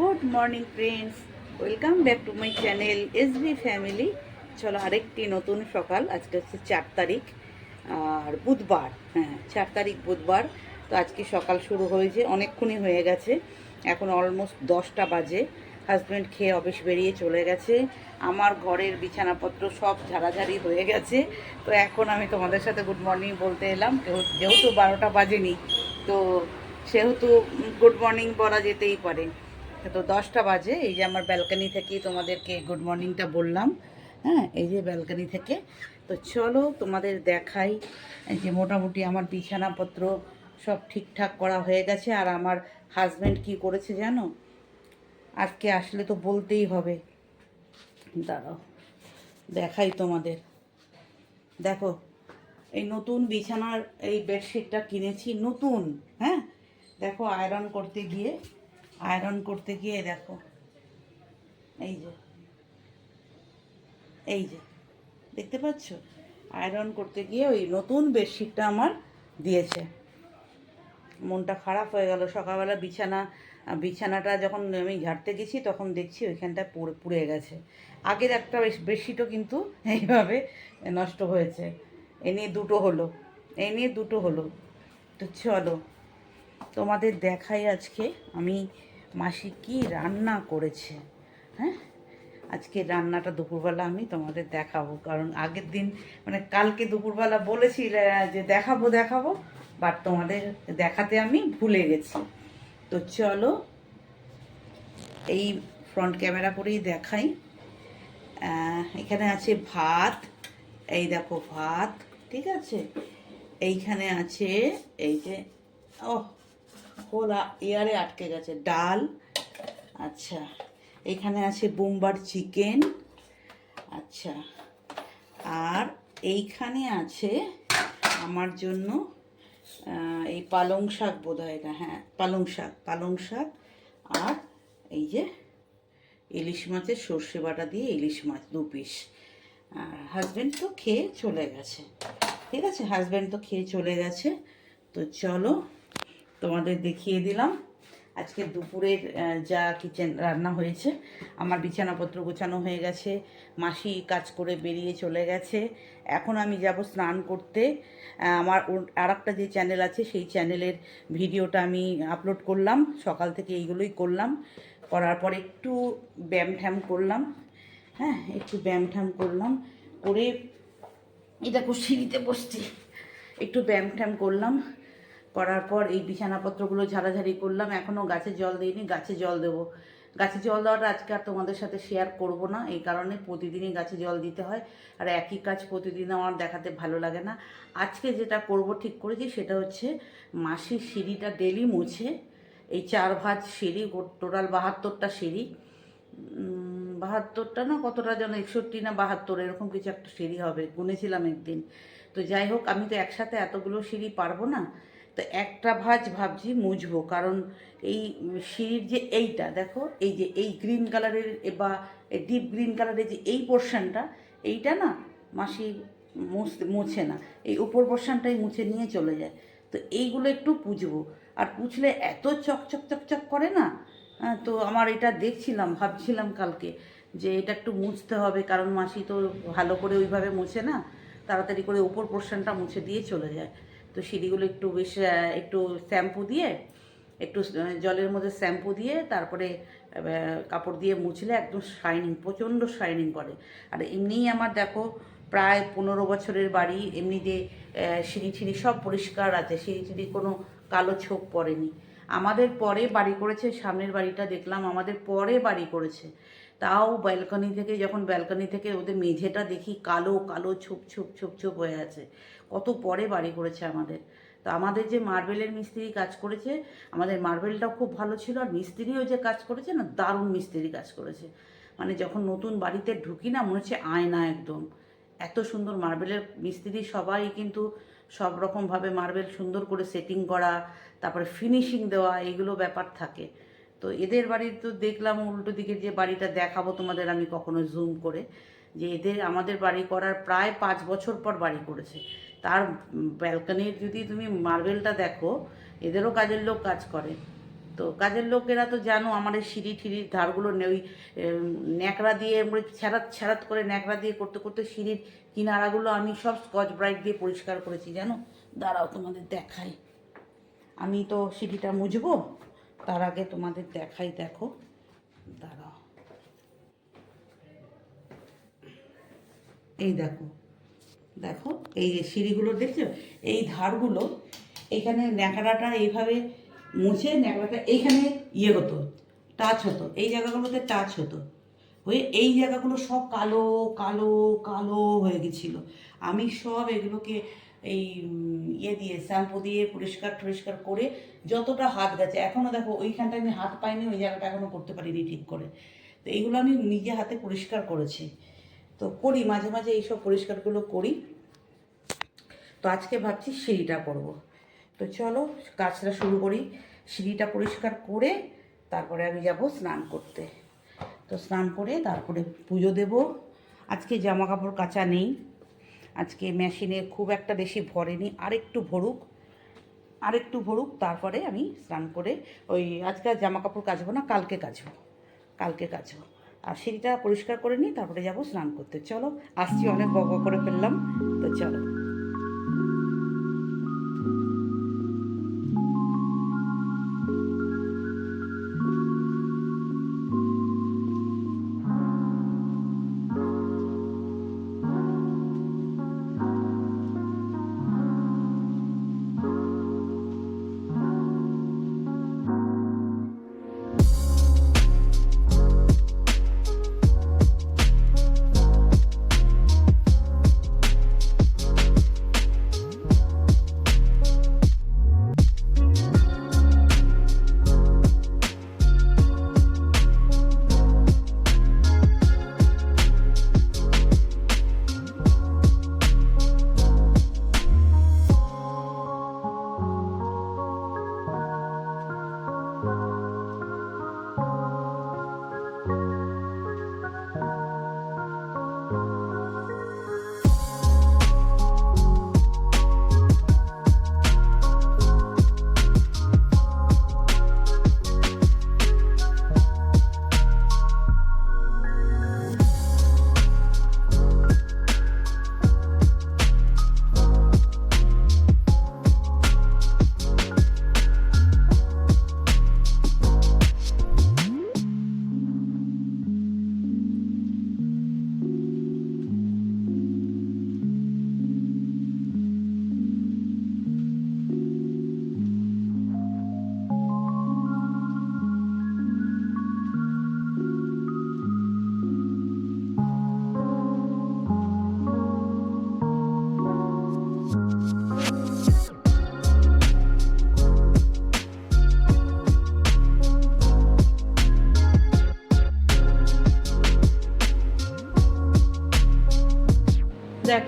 Good morning friends, welcome back to my channel S B family. চলো আরেকটি নতুন সকাল, আজকে হচ্ছে চার তারিখ, আর বুধবার হ্যাঁ চার তারিখ বুধবার। তো আজকে সকাল শুরু হয়েছে, অনেকক্ষণই হয়ে গেছে, এখন অলমোস্ট দশটা বাজে। হাজব্যান্ড খেয়ে অফিস বেরিয়ে চলে গেছে, আমার ঘরের বিছানাপত্র সব ঝাড়াঝাড়ি হয়ে গেছে। তো এখন আমি তোমাদের সাথে গুড মর্নিং বলতে এলাম যেহেতু বারোটা বাজেনি, তো সেহেতু গুড মর্নিং বলা যেতেই পারে। তো দশটা বাজে, এই যে আমার ব্যালকানি থেকে তোমাদেরকে গুড মর্নিংটা বললাম। হ্যাঁ এই যে ব্যালকানি থেকে। তো চলো তোমাদের দেখাই যে মোটামুটি আমার বিছানাপত্র সব ঠিকঠাক করা হয়ে গেছে, আর আমার হাজব্যান্ড কি করেছে জানো? আজকে আসলে তো বলতেই হবে। দাঁড়াও, দেখাই তোমাদের। দেখো, এই নতুন বিছানার এই বেডশিটটা কিনেছি, নতুন হ্যাঁ? দেখো আয়রন করতে গিয়ে আয়রন করতে গিয়ে দেখো। এই যে। এই যে। দেখতে পাচ্ছ? আয়রন করতে গিয়ে ওই নতুন বেডশিটটা আমার দিয়েছে। মনটা খারাপ হয়ে গেল। সকালবেলা বিছানা, বিছানাটা যখন আমি ঝাড়তে গেছি, তখন দেখছি ওইখানটা পুড়ে পুড়ে গেছে। আগের একটা বেডশিটও কিন্তু এইভাবে নষ্ট হয়েছে। এ নিয়ে দুটো হলো। এই নিয়ে দুটো হলো। তো চলো, তোমাদের দেখাই আজকে আমি মাসি কি রান্না করেছে হ্যাঁ? আজকে রান্নাটা দুপুরবেলা আমি তোমাদের দেখাবো, কারণ আগের দিন মানে কালকে দুপুরবেলা বলেছি যে দেখাবো দেখাবো বাট তোমাদের দেখাতে আমি ভুলে গেছি। তো চলো, এই ফ্রন্ট ক্যামেরা করেই দেখাই। এখানে আছে ভাত, এই দেখো ভাত, ঠিক আছে? এইখানে আছে, এই যে ও খোলা এয়ারে আটকে গেছে। ডাল আচ্ছা এখানে আছে বোম্বার চিকেন আচ্ছা আর এইখানে আছে আমার জন্য এই পালং শাক বোধ হয় এটা হ্যাঁ পালং শাক পালং শাক আর এই যে ইলিশ মাছের সর্ষে বাটা দিয়ে ইলিশ মাছ দু পিস। আর হাজব্যান্ড তো খেয়ে চলে গেছে। ঠিক আছে হাজব্যান্ড তো খেয়ে চলে গেছে। তো চলো তোমাদের দেখিয়ে দিলাম। আজকে দুপুরের যা কিচেন রান্না হয়েছে, আমার বিছানাপত্র গোছানো হয়ে গেছে, মাসি কাজ করে বেরিয়ে চলে গেছে। এখন আমি যাব স্নান করতে। আমার আর একটা যে চ্যানেল আছে, সেই চ্যানেলের ভিডিওটা আমি আপলোড করলাম। সকাল থেকে এইগুলোই করলাম। করার পর একটু ব্যায়াম ঠ্যাম করলাম। হ্যাঁ একটু ব্যায়াম ঠ্যাম করলাম। করে এটা সিঁড়িতে বসছি। একটু ব্যায়াম ট্যাম করলাম। করার পর এই বিছানাপত্রগুলো ঝাড়াঝাড়ি করলাম। এখনও গাছে জল দিইনি, গাছে জল দেবো। গাছে জল দেওয়াটা আজকে আর তোমাদের সাথে শেয়ার করব না। এই কারণে প্রতিদিনই গাছে জল দিতে হয়। আর একই কাজ প্রতিদিন আমার দেখাতে ভালো লাগে না। আজকে যেটা করব ঠিক করেছি, সেটা হচ্ছে মাসির সিঁড়িটা ডেলি মুছে। এই চার ভাঁজ সিঁড়ি টোটাল বাহাত্তরটা সিঁড়ি। বাহাত্তরটা না কতটা যেন, একষট্টি না বাহাত্তর, এরকম কিছু একটা সিঁড়ি হবে। গুনেছিলাম একদিন। তো যাই হোক, আমি তো একসাথে এতগুলো সিঁড়ি পারব না। তো একটা ভাঁজ ভাবছি মুছবো কারণ এই সিঁড়ির যে এইটা দেখো এই যে এই গ্রিন কালারের বা ডিপ গ্রিন কালারের যে এই পোর্শনটা এইটা না মাসি মুছতে মুছে না এই উপর পোর্শনটাই মুছে নিয়ে চলে যায়। তো এইগুলো একটু পুজবো আর পুছলে এত চকচক চকচক করে না হ্যাঁ, তো আমার এটা দেখছিলাম ভাবছিলাম কালকে যে এটা একটু মুছতে হবে কারণ মাসি তো ভালো করে ওইভাবে মুছে না তাড়াতাড়ি করে উপর পোর্শনটা মুছে দিয়ে চলে যায়। তো সিঁড়িগুলো একটু বেশ একটু শ্যাম্পু দিয়ে, একটু জলের মধ্যে শ্যাম্পু দিয়ে তারপরে কাপড় দিয়ে মুছলে একদম শাইনিং প্রচণ্ড শাইনিং করে। আর এমনিই আমার দেখো প্রায় পনেরো বছরের বাড়ি এমনিতে সিঁড়ি টিড়ি সব পরিষ্কার আছে, সিঁড়ি টিড়ি কোনো কালো ছোপ পড়েনি। আমাদের পরে বাড়ি করেছে, সামনের বাড়িটা দেখলাম, আমাদের পরে বাড়ি করেছে। তাও ব্যালকনি থেকে যখন ব্যালকনি থেকে ওদের মেঝেটা দেখি কালো কালো ছুপ ছুপ ছুপ ছুপ হয়ে আছে। কত পরে বাড়ি করেছে আমাদের। তো আমাদের যে মার্বেলের মিস্ত্রি কাজ করেছে, আমাদের মার্বেলটাও খুব ভালো ছিল আর মিস্ত্রিও যে কাজ করেছে না, দারুণ মিস্ত্রি কাজ করেছে। মানে যখন নতুন বাড়িতে ঢুকি না, মনে হচ্ছে আয়না একদম। এত সুন্দর মার্বেলের মিস্ত্রি সবাই কিন্তু সব রকমভাবে মার্বেল সুন্দর করে সেটিং করা, তারপরে ফিনিশিং দেওয়া, এইগুলো ব্যাপার থাকে। তো এদের বাড়ির তো দেখলাম উল্টো দিকের যে বাড়িটা দেখাবো তোমাদের আমি কখনো জুম করে, যে এদের, আমাদের বাড়ি করার প্রায় পাঁচ বছর পর বাড়ি করেছে। তার ব্যালকনির যদি তুমি মার্বেলটা দেখো, এদেরও কাজের লোক কাজ করে। তো কাজের লোকেরা তো জানো, আমার এই সিঁড়ি ঠিড়ির ধারগুলো ওই ন্যাকড়া দিয়ে মানে ছ্যারাত ছ্যারাত করে ন্যাকড়া দিয়ে করতে করতে সিঁড়ির কিনারাগুলো আমি সব স্কচ ব্রাইট দিয়ে পরিষ্কার করেছি, জানো? দাঁড়াও তোমাদের দেখাই। আমি তো সিঁড়িটা মুছবো? তার আগে তোমাদের দেখাই, দেখো। দাঁড়াও। এই দেখো দেখো, এই যে সিঁড়িগুলো দেখছ? এই ধারগুলো, এখানে ন্যাকড়াটা এইভাবে মুছে ন্যাকড়াটা এইখানে ইয়ে হতো, টাচ হতো। এই জায়গাগুলোতে টাচ হতো। হয়ে এই জায়গাগুলো সব কালো কালো কালো হয়ে গেছিল। আমি সব এগুলোকে এই ইয়ে দিয়ে, শ্যাম্পু দিয়ে পরিষ্কার টরিষ্কার করে যতটা হাত গেছে এখনও দেখো ওইখানটা আমি হাত পাইনি, ওই জায়গাটা এখনও করতে পারিনি ঠিক করে। তো এইগুলো আমি নিজে হাতে পরিষ্কার করেছি। তো করি, মাঝে মাঝে এইসব পরিষ্কারগুলো করি। তো আজকে ভাবছি সিঁড়িটা করব। তো চলো, কাজটা শুরু করি। সিঁড়িটা পরিষ্কার করে তারপরে আমি যাব স্নান করতে। তো স্নান করে তারপরে পুজো দেব। আজকে জামা কাপড় কাচা নেই। আজকে মেশিনে খুব একটা বেশি ভরেনি, আরেকটু ভরুক আরেকটু ভরুক, তারপরে আমি স্নান করে ওই আজকে জামা কাপড় কাচবো না, কালকে কাচবো কালকে কাচবো। আর সিঁড়িটা পরিষ্কার করে নিই তারপরে যাব স্নান করতে। চলো, আসছি অনেক বক করে ফেললাম, তো চলো।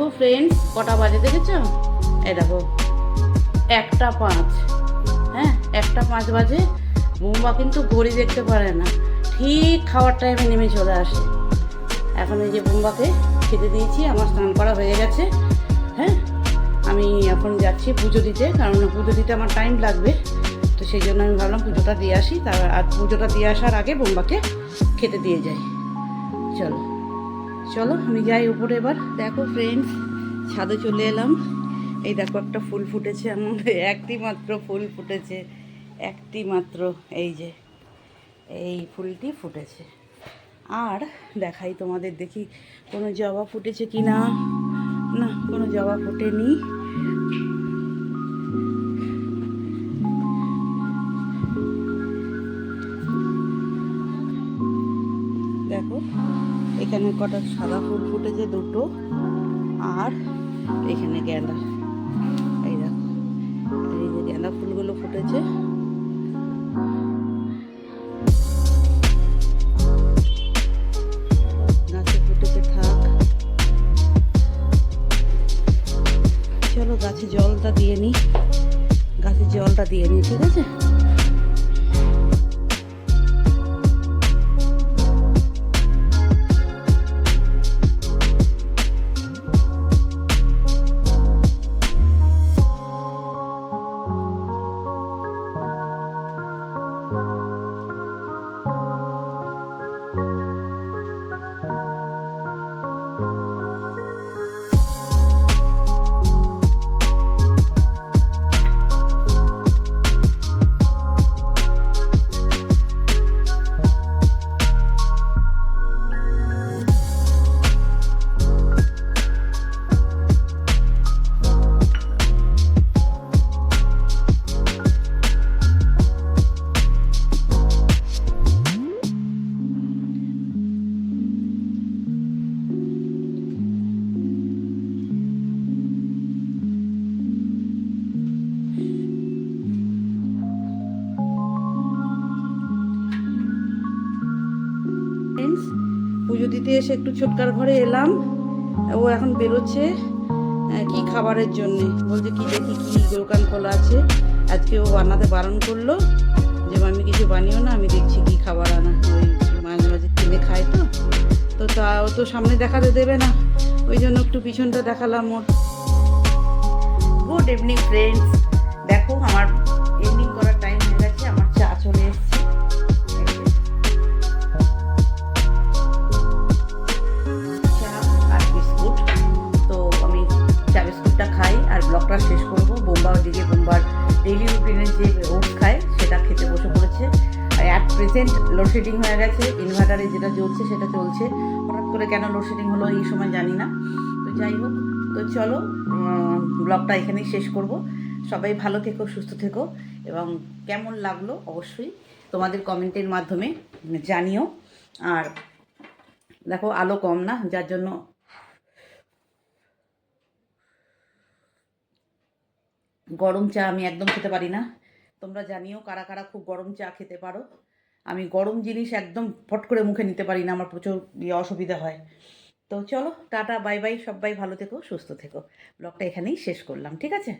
দেখো ফ্রেন্ডস কটা বাজে দেখেছ? এই দেখো, একটা পাঁচ। হ্যাঁ একটা পাঁচ বাজে। বুম্বা কিন্তু ঘড়ি দেখতে পারে না। ঠিক খাওয়ার টাইমে নেমে চলে আসে। এখন এই যে বুম্বাকে খেতে দিয়েছি, আমার স্নান করা হয়ে গেছে। হ্যাঁ আমি এখন যাচ্ছি পুজো দিতে, কারণ পুজো দিতে আমার টাইম লাগবে। তো সেই জন্য আমি ভাবলাম পুজোটা দিয়ে আসি তার আর পুজোটা দিয়ে আসার আগে বোম্বাকে খেতে দিয়ে যাই। চলো। চলো আমি যাই উপরে এবার। দেখো ফ্রেন্ডস ছাদে চলে এলাম। এই দেখো একটা ফুল ফুটেছে এমন একটি মাত্র ফুল ফুটেছে, একটি মাত্র, এই যে, এই ফুলটি ফুটেছে। আর দেখাই তোমাদের দেখি, কোনো জবা ফুটেছে কি না না, কোনো জবা ফুটেনি। এখানে কটা সাদা ফুল ফুটেছে দুটো। আর এখানে গেঁদা পুজো দিতে এসে একটু ছোটকার ঘরে এলাম। ও এখন বেরোচ্ছে কি খাবারের জন্যে? বলছে, কি দেখি, কি দোকান খোলা আছে। আজকে ও বানাতে বারণ করল, যে আমি কিছু বানিও না, আমি দেখছি কি খাবার আনা। ওই মাঝে মাঝে কিনে খাই তো। তো তা, ও তো সামনে দেখাতে দেবে না। ওই জন্য একটু পিছনটা দেখালাম ওর। গুড ইভিনিং ফ্রেন্ডস দেখো, আমার ব্লগটা শেষ করব। বোম্বার দিকে বোম্বার ডেইলি রুটিনের যে ওটস খায়, সেটা খেতে বসে পড়েছে। আর অ্যাট প্রেজেন্ট লোডশেডিং হয়ে গেছে ইনভার্টারে যেটা চলছে সেটা চলছে। হঠাৎ করে কেন লোডশেডিং হলো এই সময় জানি না। তো যাই হোক, তো চলো ব্লগটা এখানেই শেষ করব। সবাই ভালো থেকো, সুস্থ থেকো, এবং কেমন লাগল অবশ্যই তোমাদের কমেন্টের মাধ্যমে জানিও। আর দেখো, আলো কম না, যার জন্য গরম চা আমি একদম খেতে পারি না। তোমরা জানিও কারা কারা খুব গরম চা খেতে পারো। আমি গরম জিনিস একদম ফট করে মুখে নিতে পারি না, আমার প্রচুর ইয়ে অসুবিধা হয়। তো চলো, টাটা, বাই বাই, সবাই ভালো থেকো, সুস্থ থেকো। ব্লগটা এখানেই শেষ করলাম, ঠিক আছে?